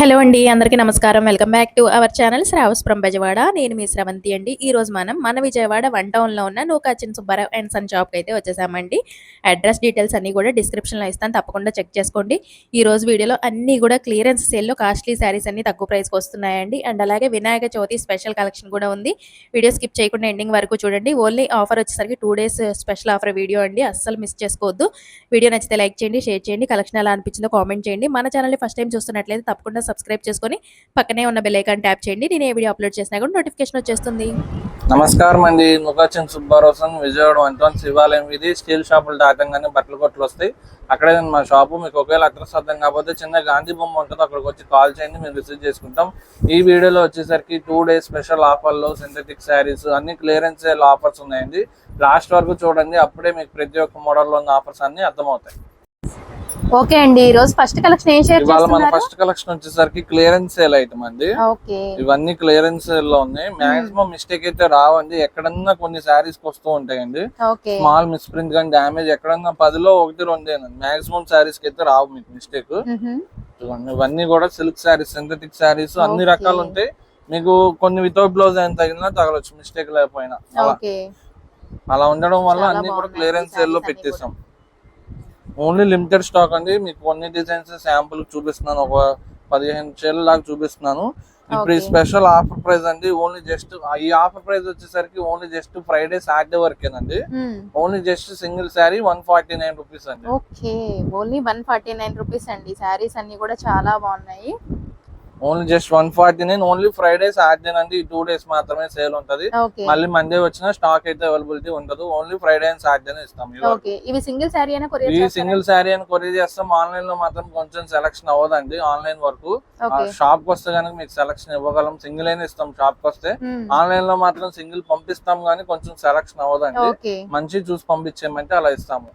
Hello అండి అందరికీ నమస్కారం. Welcome back to our channel Sravas from Bezawada. నేను మీ శ్రవంతి అండి. ఈ రోజు మనం మన విజయవాడ వన్ టౌన్లో ఉన్న నూకాచిన్ సుబ్బారావు అండ్ సన్ షాప్కి అయితే వచ్చేసామండి. అడ్రస్ డీటెయిల్స్ అన్నీ కూడా డిస్క్రిప్షన్లో ఇస్తాను. తప్పకుండా చెక్ చేసుకోండి. ఈ రోజు వీడియోలో అన్నీ కూడా క్లియరెన్స్ సేల్లో కాస్ట్లీ శారీస్ అన్ని తక్కువ ప్రైస్కి వస్తున్నాయండి. అండ్ అలాగే వినాయక చవితి స్పెషల్ కలెక్షన్ కూడా ఉంది. వీడియో స్కిప్ చేయకుండా ఎండింగ్ వరకు చూడండి. ఓన్లీ ఆఫర్ వచ్చేసరికి two days special offer video అండి. అస్సలు మిస్ చేసుకోవద్దు. వీడియో నచ్చితే లైక్ చేయండి షేర్ చేయండి. కలెక్షన్ ఎలా అనిపించిందో కామెంట్ చేయండి. మన ఛానల్ని ఫస్ట్ టైం చూస్తున్నట్లయితే తప్పకుండా సబ్స్క్రైబ్ చేసుకొని పక్కనే ఉన్న బెల్ ఐకాన్ ట్యాప్ చేయండి. నేను ఏ వీడియో అప్లోడ్ చేసినా కూడా నోటిఫికేషన్ వచ్చేస్తుంది. నమస్కారం అండి. ముఖాచన్ సుబ్బారోసన్ విజయవాడ వంటవన్ శివాలయం ఇది స్టీల్ షాపులు దాటంగానే బట్టల కొట్లు వస్తాయి. అక్కడే మా షాపు. మీకు ఒకవేళ అడ్రస్ అర్థం కాకపోతే చిన్న గాంధీ బొమ్మ ఉంటుంది అక్కడికి వచ్చి కాల్ చేయండి మేము రిసీవ్ చేసుకుంటాం. ఈ వీడియోలో వచ్చేసరికి టూ డేస్ స్పెషల్ ఆఫర్లు సింథటిక్ శారీస్ అన్ని క్లియరెన్స్ ఆఫర్స్ ఉన్నాయండి. లాస్ట్ వరకు చూడండి. అప్పుడే మీకు ప్రతి ఒక్క మోడల్లో ఉన్న ఆఫర్స్ అన్ని అర్థమవుతాయి. ఓకే అండి ఈ రోజు ఫస్ట్ కలెక్షన్ ఏం షేర్ ఇవాళ మన చేస్తున్నారు? ఫస్ట్ కలెక్షన్ వచ్చేసరికి క్లియరెన్స్ సేల్ ఐటమ్ అండి. ఓకే. ఇవన్నీ క్లియరెన్స్లో ఉన్నాయి. మాక్సిమం మిస్టేక్ అయితే రావండి. ఎక్కడన్నా కొన్ని శారీస్ వస్తూ ఉంటాయండి. ఓకే. స్మాల్ మిస్ ప్రింట్ కానీ డ్యామేజ్ ఎక్కడన్నా పదిలో ఒకటి రెండేనండి మాక్సిమం శారీస్కి అయితే రావు మీకు మిస్టేక్ ఇవన్నీ ఇవన్నీ కూడా సిల్క్ శారీస్ సింథటిక్ శారీస్ అన్ని Okay. రకాలు ఉంటాయి మీకు కొన్ని వితౌట్ బ్లౌజ్ అయిన తగిలినా తగలొచ్చు మిస్టేక్ లేకపోయినా. అలా. ఓకే. అలా ఉండడం వల్ల చాలా అన్ని కూడా బాగున్నాయి క్లియరెన్స్ ఈ సేల్లో అన్ని పెట్టేసాం ఓన్లీ లిమిటెడ్ స్టాక్ అండి. మీకు కొన్ని డిజైన్స్ శాంపుల్ చూపిస్తున్నాను. ఒక పదిహేను చీరల దాకా చూపిస్తున్నాను. ఇప్పుడు ఈ. స్పెషల్ ఆఫర్ ప్రైస్ అండి. ఓన్లీ జస్ట్ ఈ ఆఫర్ ప్రైస్ వచ్చేసరికి only just Friday Saturday వరకేనండి. Only just single sari one forty nine rupees అండి. Okay. Only one forty nine rupees అండి. శారీస్ అన్ని కూడా చాలా బాగున్నాయి. Only just one forty nine only Friday Saturday అండి ఈ టూ డేస్ మాత్రమే సేల్ ఉంటది. మళ్ళీ మండే వచ్చిన స్టాక్ అయితే అవైలబిలిటీ ఉండదు. ఓన్లీ ఫ్రైడే అండ్ సాటర్డే ఇస్తాం ఇవి సింగిల్ కొరియర్ సింగిల్ శారీ అని కొరియర్ చేస్తాం. ఆన్లైన్లో మాత్రం కొంచెం సెలక్షన్ అవ్వదండి. ఆన్లైన్ వరకు. షాప్కి వస్తే కనుక మీకు సెలక్షన్ ఇవ్వగలం. సింగిల్ అయినా ఇస్తాం షాప్కి వస్తే. ఆన్లైన్లో మాత్రం సింగిల్ పంపిస్తాం కానీ కొంచెం సెలక్షన్ అవ్వదండి. మంచి చూసి పంపించేయమంటే అలా ఇస్తాము.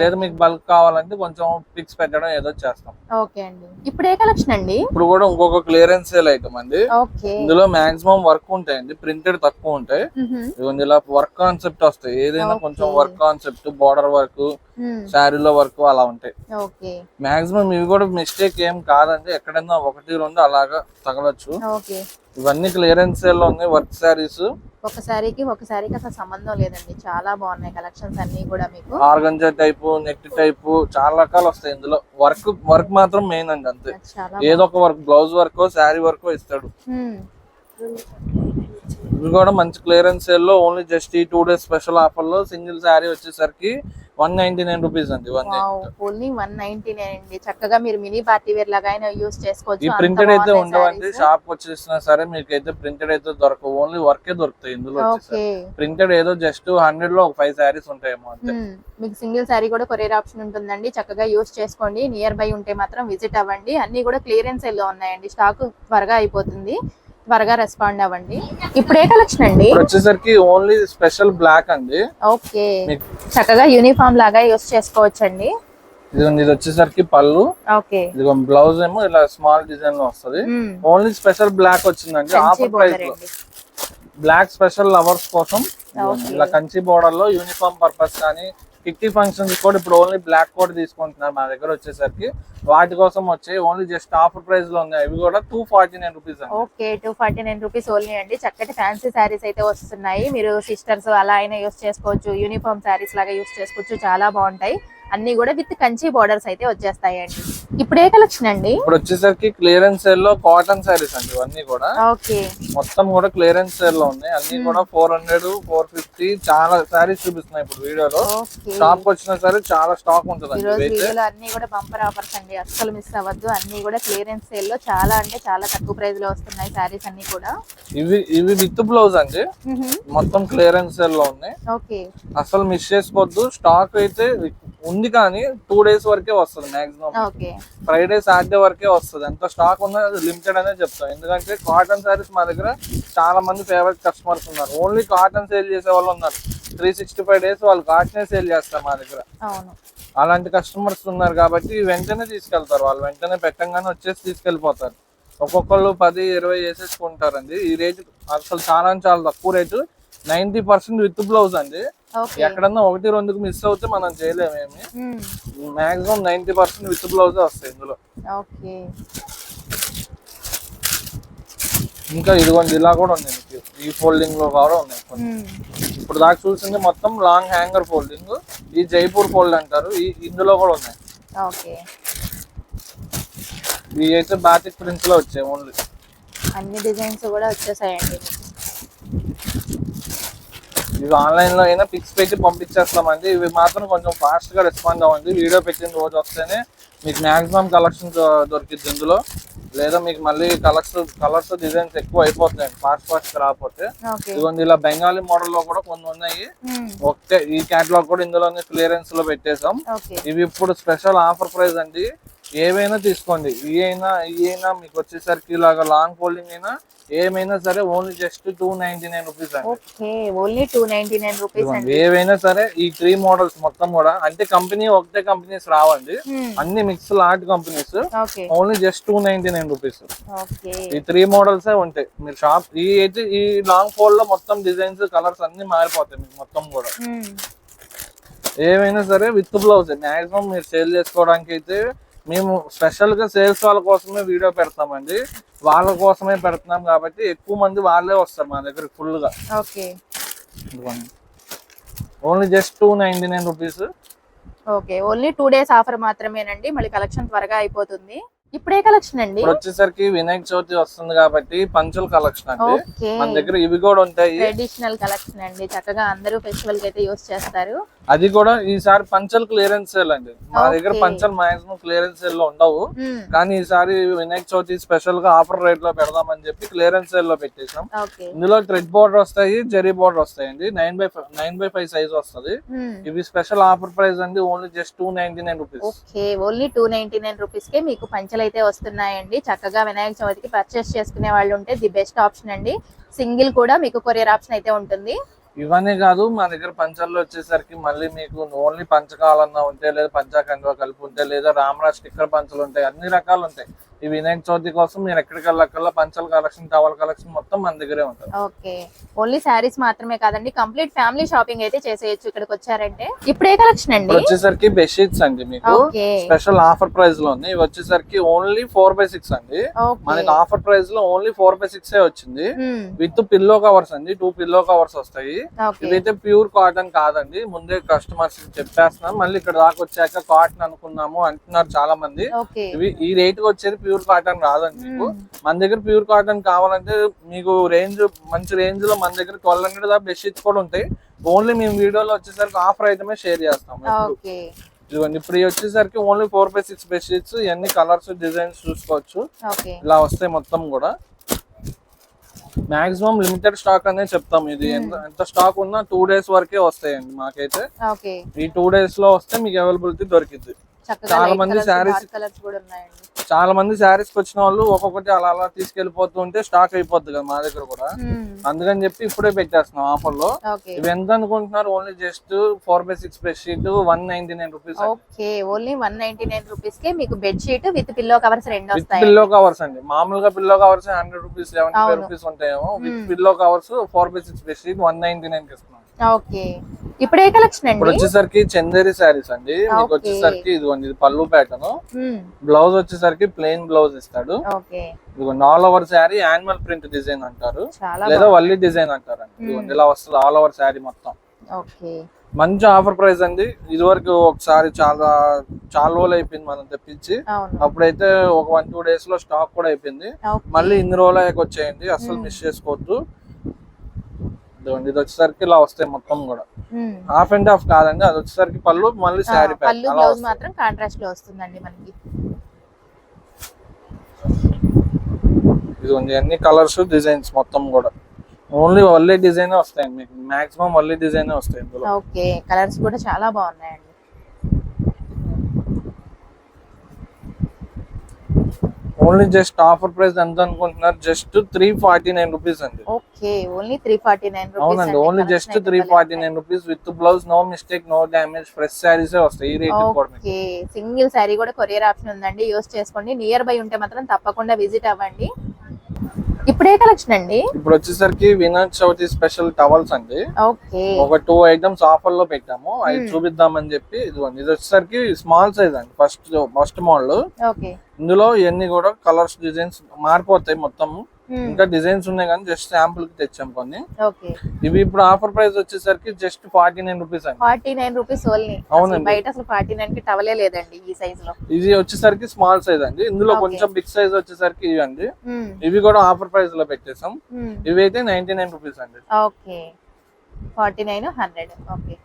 లేదు మీకు బల్క్ కావాలంటే కొంచెం పిక్స్ పెట్టడం ఏదో చేస్తాం. ఇప్పుడు ఏ కలెక్షన్ అండి? ఇప్పుడు కూడా ఇంకొక క్లియరెన్స్ సేల్ ఐటమ్ అండి ఇందులో మాక్సిమం వర్క్ ఉంటాయండి. ప్రింటెడ్ తక్కువ ఉంటాయి. ఇలా వర్క్ కాన్సెప్ట్ వస్తాయి. ఏదైనా కొంచెం. Work concept border work. శారీలో వర్క్ అలా ఉంటాయి. మాక్సిమం ఇవి కూడా మిస్టేక్ ఏం కాదండి. ఎక్కడైనా ఒకటి రెండు అలాగా తగలచ్చు. ఇవన్నీ క్లియరెన్స్ సేల్లో ఉన్నాయి. వర్క్ శారీస్ ఒక శారీకి ఒక శారీకి అసలు సంబంధం లేదండి. చాలా బాగున్నాయి కలెక్షన్స్ అన్ని కూడా మీకు. ఆర్గంజా టైపు నెక్ టైపు చాలా రకాలు వస్తాయి ఇందులో. వర్క్ వర్క్ మాత్రం మెయిన్ అండి అంతే. ఏదో ఒక work blouse work sari work ఇస్తాడు. ఇవి కూడా మంచి క్లియరెన్స్ సేల్లో ఓన్లీ జస్ట్ ఈ టూ డేస్ స్పెషల్ ఆఫర్లో సింగిల్ శారీ వచ్చేసరికి వన్ నైన్టీ నైన్ రూపీస్ అండి ఓన్లీ వన్ నైన్టీ నైన్ అండి. చక్కగా మీరు మినీ పార్టీ వేర్ లాగా అయినా యూస్ చేసుకోవచ్చు. ఈ ప్రింటెడ్ అయితే ఉండవండి. షాప్ వచ్చేసినా సరే మీకు అయితే ప్రింటెడ్ అయితే దొరకవు ఓన్లీ వర్కే దొరుకుతాయి ఇందులో ప్రింటెడ్ ఏదో జస్ట్ హండ్రెడ్లో ఒక ఫైవ్ శారీస్ ఉంటాయేమో అంతే. మీకు సింగిల్ శారీ కూడా కొరియర్ ఆప్షన్ ఉంటుందండి చక్కగా యూస్ చేసుకోండి. నియర్ బై ఉంటే మాత్రం విజిట్ అవ్వండి. అన్ని కూడా క్లియరెన్స్లో ఉన్నాయండి స్టాక్ త్వరగా అయిపోతుంది. త్వరగా రెస్పాండ్ అవ్వండి. ఇప్పుడు ఏ కలెక్షన్ అండి? వచ్చేసరికి ఓన్లీ స్పెషల్ బ్లాక్ అండి. ఓకే. చక్కగా యూనిఫామ్ లాగా యూస్ చేసుకోవచ్చండి. ఇది ఇది వచ్చేసరికి పళ్ళు. ఓకే. ఇది బ్లౌజ్ ఏమో ఇలా స్మాల్ డిజైన్లో వస్తది. ఓన్లీ స్పెషల్ బ్లాక్ వచ్చిందండి. ఆఫర్ ప్రైస్లో. బ్లాక్ స్పెషల్ లవర్స్ కోసం. ఇలా కంచి బోర్డర్లో యూనిఫామ్ పర్పస్ కానీ కిట్టి ఫంక్షన్స్ కూడా ఇప్పుడు ఓన్లీ బ్లాక్ కోట్ తీసుకుంటున్నారు మా దగ్గర వచ్చేసరికి. వాటి కోసం వచ్చాయి ఓన్లీ జస్ట్ ఆఫర్ ప్రైస్లో ఉన్నాయి. అవి కూడా two forty nine rupees okay two forty nine rupees only అండి. చక్కటి ఫ్యాన్సీ శారీస్ అయితే వస్తున్నాయి. మీరు సిస్టర్స్ అలా అయినా యూస్ చేసుకోవచ్చు యూనిఫామ్ శారీస్ లాగా యూస్ చేసుకోవచ్చు. చాలా బాగుంటాయి. అన్ని కూడా విత్ కంచి బోర్డర్స్ అయితే వచ్చేస్తాయండి. ఇప్పుడు ఏ కలెక్షన్ అండి ఇప్పుడు వచ్చేసరికి క్లియరెన్స్ సేల్లో కాటన్ శారీస్ అండి ఇవన్నీ కూడా. ఓకే. మొత్తం కూడా క్లియరెన్స్ సేల్లో ఉన్నాయి. అన్ని కూడా ఫోర్ హండ్రెడ్ ఫోర్ ఫిఫ్టీ చాలా శారీస్ చూపిస్తున్నాయి ఇప్పుడు వీడియోలో. షాప్ వచ్చినా సరే చాలా స్టాక్ వీడియోలో అన్ని కూడా బంపర్ ఆఫర్స్ అండి. అస్సలు మిస్ అవ్వద్దు. అన్ని కూడా క్లియరెన్స్ సేల్లో చాలా అంటే చాలా తక్కువ ప్రైస్లో వస్తున్నాయి శారీస్ అన్ని కూడా. ఇవి ఇవి విత్ బ్లౌజ్ అండి. మొత్తం క్లియరెన్స్ సేల్లో ఉన్నాయి. ఓకే. అసలు మిస్ చేసుకోవద్దు. స్టాక్ అయితే ఉంది కానీ టూ డేస్ వరకే వస్తుంది మాక్సిమం ఫ్రైడే సాటర్డే వరకే వస్తుంది. ఎంత స్టాక్ ఉన్నా లిమిటెడ్ అనే చెప్తాం. ఎందుకంటే కాటన్ శారీస్ మా దగ్గర చాలా మంది ఫేవరెట్ కస్టమర్స్ ఉన్నారు. ఓన్లీ కాటన్ సేల్ చేసే వాళ్ళు ఉన్నారు. త్రీ సిక్స్టీ ఫైవ్ డేస్ వాళ్ళు కాటనే సేల్ చేస్తారు మా దగ్గర. అలాంటి కస్టమర్స్ ఉన్నారు కాబట్టి వెంటనే తీసుకెళ్తారు. వాళ్ళు వెంటనే పెట్టంగానే వచ్చేసి తీసుకెళ్ళిపోతారు. ఒక్కొక్కళ్ళు పది ఇరవై వేసేసుకుంటారండి. ఈ రేటు అసలు చాలా చాలా తక్కువ rate ninety percent with blouse అండి. ఎక్కడన్నా ఒకటి రెండుకు మిస్ అవుతే మనం చేయలేమేమి maximum ninety percent with blouse వస్తాయి ఇందులో. ఇంకా ఇదిగోండి ఇలా కూడా ఉంది మీకు. ఈ ఫోల్డింగ్లో కూడా ఉన్నాయి. ఇప్పుడు దాకా చూసింది మొత్తం లాంగ్ హ్యాంగర్ ఫోల్డింగ్ ఈ జైపూర్ ఫోల్డ్ అంటారు. ఈ ఇందులో కూడా ఉన్నాయి. ఓకే. ఇవి అయితే బాతిక్ ప్రింట్స్లో వచ్చాయి ఓన్లీ అన్ని డిజైన్స్ కూడా వచ్చేసాయండి ఇవి ఆన్లైన్లో అయినా పిక్స్ పెట్టి పంపించేస్తామండి. ఇవి మాత్రం కొంచెం ఫాస్ట్గా రెస్పాండ్ అవ్వండి వీడియో పెట్టిన రోజు వస్తేనే మీకు మాక్సిమం కలెక్షన్ దొరికింది ఇందులో. లేదా మీకు మళ్ళీ కలర్స్ కలర్స్ డిజైన్స్ ఎక్కువ అయిపోతాయండి. ఫాస్ట్ ఫాస్ట్ రాకపోతే. ఇదిగోండి ఇలా బెంగాలీ మోడల్లో కూడా కొన్ని ఉన్నాయి. ఒకటే ఈ క్యాటలాగ్ కూడా ఇందులోనే క్లియరెన్స్లో పెట్టేసాం ఇవి ఇప్పుడు స్పెషల్ ఆఫర్ ప్రైస్ అండి. ఏవైనా తీసుకోండి. ఈ అయినా ఈ అయినా మీకు వచ్చేసరికి ఇలాగా లాంగ్ ఫోల్డింగ్ అయినా ఏమైనా సరే only just two ninety nine rupees okay only two ninety nine rupees ఏవైనా సరే ఈ త్రీ మోడల్స్ మొత్తం కూడా అంటే కంపెనీ ఒకటే కంపెనీస్ రావండి. అన్ని mix lot companies only just two ninety nine rupees ఈ త్రీ మోడల్స్ ఉంటాయి. మీరు షాప్ ఈ అయితే ఈ లాంగ్ ఫోల్డ్లో మొత్తం డిజైన్స్ కలర్స్ అన్ని మారిపోతాయి మీకు మొత్తం కూడా. ఏమైనా సరే విత్ బ్లౌజ్ మాక్సిమం మీరు సేల్ చేసుకోవడానికి అయితే మేము స్పెషల్గా సేల్స్ వాళ్ళ కోసమే వీడియో పెడతామండి. వాళ్ళ కోసమే పెడుతున్నాం కాబట్టి ఎక్కువ మంది వాళ్ళే వస్తారు మా దగ్గర ఫుల్గా. Okay only just two ninety nine rupees okay only two days offer మాత్రమేనండి. మళ్ళీ కలెక్షన్ త్వరగా అయిపోతుంది. ఇప్పుడే కలెక్షన్ అండి? ఇప్పుడు వచ్చేసరికి వినాయక చవితి వస్తుంది కాబట్టి పంచుల కలెక్షన్ అండి. మన దగ్గర ఇవి కూడా ఉంటాయి. ట్రెడిషనల్ కలెక్షన్ అండి. చక్కగా అందరూ ఫెస్టివల్కి అయితే యూస్ చేస్తారు. అది కూడా ఈసారి పంచల్ క్లియరెన్స్ సేల్ అండి. మా దగ్గర. పంచల్ మాక్సిమం క్లియరెన్స్ సేల్లో ఉండవు. కానీ ఈసారి వినాయక చవితి స్పెషల్గా ఆఫర్ రేట్లో పెడదామని చెప్పి క్లియరెన్స్ సేల్లో పెట్టేసాం ఇందులో థ్రెడ్ బోర్డర్ వస్తాయి జెరీ బోర్డర్ వస్తాయండి. Nine by nine by five size వస్తుంది. ఇవి స్పెషల్ ఆఫర్ ప్రైస్ అండి. Only just two ninety nine rupees okay. Only two ninety nine rupees కే మీకు పంచలు అయితే వస్తున్నాయండి. చక్కగా వినాయక చవితికి పర్చేస్ చేసుకునే వాళ్ళు ఉంటే ది బెస్ట్ ఆప్షన్ అండి. సింగిల్ కూడా మీకు కొరియర్ ఆప్షన్ అయితే ఉంటుంది. ఇవన్నీ కాదు మా దగ్గర పంచల్లో వచ్చేసరికి మళ్ళీ మీకు ఓన్లీ పంచకాలన్నా ఉంటే లేదా పంచాకంగా కలిపి ఉంటే లేదా రామరాజ్ స్టిక్కర్ పంచలు ఉంటాయి అన్ని రకాలు ఉంటాయి. ఈ వినాయక చవితి కోసం మీరు ఎక్కడికి వెళ్ళక్కల్లా పంచల కలెక్షన్ టవల్ కలెక్షన్ మొత్తం మన దగ్గరే ఉంటుంది. ఓకే. ఓన్లీ శారీస్ మాత్రమే కాదండి కంప్లీట్ ఫ్యామిలీ షాపింగ్ అయితే చేసేయచ్చు ఇక్కడికి వచ్చారంటే. ఇప్పుడే కలెక్షన్ అండి? వచ్చేసరికి బెడ్షీట్స్ అండి మీకు. స్పెషల్ ఆఫర్ ప్రైస్లో ఉంది ఇవి వచ్చేసరికి ఓన్లీ ఫోర్ బై సిక్స్ అండి. మనకి ఆఫర్ ప్రైస్లో ఓన్లీ ఫోర్ బై సిక్స్ వచ్చింది. విత్ పిల్లో కవర్స్ అండి. టూ పిల్లో కవర్స్ వస్తాయి. ఇదైతే ప్యూర్ కాటన్ కాదండి. ముందే కస్టమర్స్ చెప్పేస్తున్నాం. మళ్ళీ ఇక్కడ దాకా వచ్చాక కాటన్ అనుకున్నాము అంటున్నారు చాలా మంది ఇవి ఈ రేట్ వచ్చేది ప్యూర్ కాటన్ రాదండి మీకు. మన దగ్గర ప్యూర్ కాటన్ కావాలంటే మీకు రేంజ్ మంచి రేంజ్లో మన దగ్గర ట్వెల్వ్ హండ్రెడ్ దాకా బెడ్షీట్స్ కూడా ఉంటాయి. ఓన్లీ మేము వీడియోలో వచ్చేసరికి ఆఫర్ ఐటమే షేర్ చేస్తాం ఇదిగోండి ఇప్పుడు వచ్చేసరికి only four by six bedsheets ఇవన్నీ కలర్స్ డిజైన్స్ చూసుకోవచ్చు. ఇలా వస్తాయి మొత్తం కూడా. మాక్సిమం లిమిటెడ్ స్టాక్ అనే చెప్తాం ఇది. ఎంత స్టాక్ ఉన్నా టూ డేస్ వరకే వస్తాయండి మాకైతే. ఈ టూ డేస్లో వస్తే మీకు అవైలబిలిటీ దొరికింది చాలా మంది డార్క్ కలర్స్ కూడా ఉన్నాయండి. చాలా మంది శారీస్ వచ్చిన వాళ్ళు ఒక్కొక్కటి అలా అలా తీసుకెళ్ళిపోతూ ఉంటే స్టాక్ అయిపోద్ది కదా మా దగ్గర కూడా. అందుకని చెప్పి ఇప్పుడే పెట్టేస్తున్నాం ఆఫర్లో. ఇవి ఎంత అనుకుంటున్నారు? Only just four by six bed sheet one ninety nine rupees okay only one ninety nine rupees కే మీకు bed sheet with pillow covers రెండు వస్తాయి పిల్లో కవర్స్ అండి. మామూలుగా pillow covers hundred rupees seventy. Rupees ఉంటాయేమో. With Hmm. Pillow covers four by six bed sheet one ninety nine ఇస్తున్నాం. Okay. ఇప్పుడు ఏ collection ఇప్పుడు అండి? వచ్చేసరికి చందేరి శారీస్ అండి. మీకు. వచ్చేసరికి ఇదిగోండి ఇది పళ్ళు ప్యాటర్న్. బ్లౌజ్ వచ్చేసరికి ప్లెయిన్ బ్లౌజ్ ఇస్తాడు. ఇదిగోండి all over sari animal print design అంటారు. లేదా వల్లి డిజైన్ అంటారు ఇదిగోండి ఇలా వస్తుంది ఆల్ ఓవర్ శారీ మొత్తం. మంచి ఆఫర్ ప్రైస్ అండి. ఇదివరకు ఒకసారి చాలా చాలా రోజులు అయిపోయింది మనం తెప్పించి. అప్పుడైతే ఒక వన్ టూ డేస్లో స్టాక్ కూడా అయిపోయింది. మళ్ళీ ఇన్ని రోజులు వచ్చేయండి. అసలు మిస్ చేసుకోవద్దు. ఇదిగోండి ఇది వచ్చేసరికి ఇలా వస్తాయి మొత్తం కూడా. హాఫ్ అండ్ హాఫ్ కాదండి అది వచ్చేసరికి పళ్ళు మళ్ళీ శారీ పళ్ళు బ్లౌజ్ వస్తాయి. మాత్రం కాంట్రాస్ట్లో వస్తుందండి మనకి. ఇదిగోండి అన్ని కలర్స్ డిజైన్స్ మొత్తం కూడా. ఓన్లీ వల్లే డిజైన్ వస్తాయండి మీకు. మాక్సిమం వల్లే డిజైన్ వస్తాయి ఇందులో. ఓకే కలర్స్ కూడా చాలా బాగున్నాయండి. ఓన్లీ జస్ట్ ఆఫర్ ప్రైస్ ఎంత అనుకుంటున్నారు? Just three forty nine rupees అండి. Okay only three forty nine అవునండి only just three forty nine rupees with blouse no mistake no damage fresh శారీసే వస్తాయి. ఈ రేట్ ఓకే సింగిల్ శారీ కూడా కొరియర్ ఆప్షన్ ఉందండి. Use చేసుకోండి. Nearby ఉంటే మాత్రం తప్పకుండా విజిట్ అవ్వండి. ఇప్పుడే కలెక్షన్ అండి? ఇప్పుడు వచ్చేసరికి వినాయక చవితి స్పెషల్ టవల్స్ అండి. ఓకే. ఒక టూ ఐటమ్స్ ఆఫర్లో పెట్టాము. అవి చూపిద్దామని చెప్పి ఇదిగోండి. ఇది వచ్చేసరికి స్మాల్ సైజ్ అండి. First first model okay. ఇందులో ఇవన్నీ కూడా కలర్స్ డిజైన్స్ మారిపోతాయి మొత్తం. ఇంకా డిజైన్స్ ఉన్నాయి కానీ జస్ట్ శాంపుల్కి తెచ్చాం కొన్ని. ఓకే. ఇవి ఇప్పుడు ఆఫర్ ప్రైస్ వచ్చేసరికి జస్ట్ ఫార్టీ నైన్ రూపీస్ అండి. Forty nine rupees only. అవునండి. బయట అసలు ఫార్టీ నైన్కి టవలే లేదండి ఈ సైజ్లో. ఇది వచ్చేసరికి స్మాల్ సైజ్ అండి. ఇందులో. కొంచెం బిగ్ సైజ్ వచ్చేసరికి ఇవి అండి. మ్మ్. ఇవి కూడా ఆఫర్ ప్రైస్లో పెట్టేసాం. మ్మ్. ఇవి అయితే నైన్టీ నైన్ రూపీస్ అండి. Okay. Forty nine hundred. Okay.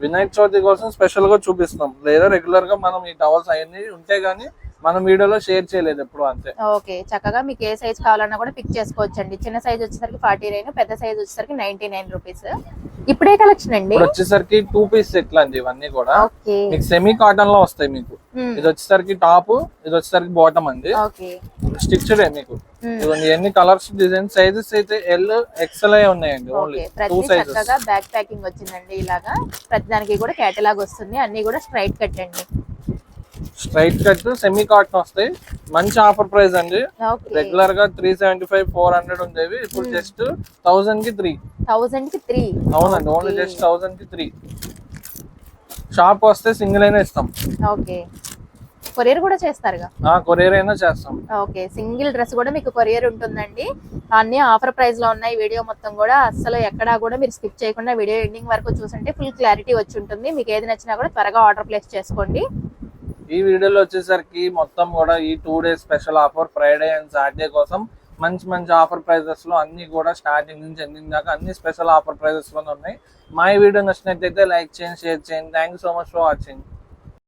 Vinayaka Chavithi కోసం స్పెషల్గా చూపిస్తాం. లేదా రెగ్యులర్గా మనం ఈ టవల్స్ అవన్నీ ఉంటే గానీ మనం వీడియోలో షేర్ చేయలేదు ఎప్పుడు అంతే. ఓకే చక్కగా మీకు ఏ సైజ్ కావాలన్నా కూడా పిక్ చేసుకోవచ్చు అండి చిన్న సైజ్ వచ్చేసరికి ఫార్టీ నైన్ పెద్ద సైజ్ వచ్చేసరికి నైన్టీ నైన్ రూపీస్ ఇప్పుడే కలెక్షన్ అండి? వచ్చేసరికి టూ పీస్ సెట్లు అండి ఇవన్నీ కూడా. మీకు సెమీ కాటన్లో వస్తాయి మీకు. ఇది వచ్చేసరికి టాప్ ఇది వచ్చేసరికి బాటమ్ అండి. ఓకే. స్టిచ్డ్ మీకు. ఎన్ని కలర్స్ డిజైన్ సైజెస్ అయితే ఎల్ ఎక్సెల్ అయి ఉన్నాయండి ఓన్లీ టూ సైజెస్ చక్కగా బ్యాక్ ప్యాకింగ్ వచ్చిందండి ఇలాగా. ప్రతి దానికి కూడా కేటలాగ్ వస్తుంది. అన్ని కూడా స్ట్రైట్ కట్ అండి. స్ట్రైట్ కట్ సెమీ కాటన్ వస్తాయి. మంచి ఆఫర్ ప్రైస్ అండి. రెగ్యులర్గా three seventy five four hundred ఉండేవి. ఇప్పుడు జస్ట్ థౌసండ్కి త్రీ థౌసండ్కి త్రీ అవునండి ఓన్లీ జస్ట్ థౌసండ్కి త్రీ షాప్ వస్తే సింగిల్ అయినా ఇస్తాం. ఓకే. కొరియర్ కూడా చేస్తారుగా? ఆ కొరియర్ అయినా చేస్తాం. ఓకే. సింగిల్ డ్రెస్ కూడా మీకు కొరియర్ ఉంటుందండి. అన్ని ఆఫర్ ప్రైస్లో ఉన్నాయి. వీడియో మొత్తం కూడా అస్సలు ఎక్కడా కూడా మీరు స్కిప్ చేయకుండా వీడియో ఎండింగ్ వరకు చూసుంటే ఫుల్ క్లారిటీ వచ్చి ఉంటుంది. మీకు ఏది నచ్చినా కూడా త్వరగా ఆర్డర్ ప్లేస్ చేసుకోండి. ఈ వీడియోలో వచ్చేసరికి మొత్తం కూడా ఈ two days special offer Friday and Saturday కోసం మంచి మంచి ఆఫర్ ప్రైజెస్లో అన్ని కూడా స్టార్టింగ్ నుంచి ఎండింగ్ దాకా అన్ని స్పెషల్ ఆఫర్ ప్రైజెస్లోనే ఉన్నాయి. మా ఈ వీడియో నచ్చినట్లయితే లైక్ చేయండి షేర్ చేయండి. Thank so much for watching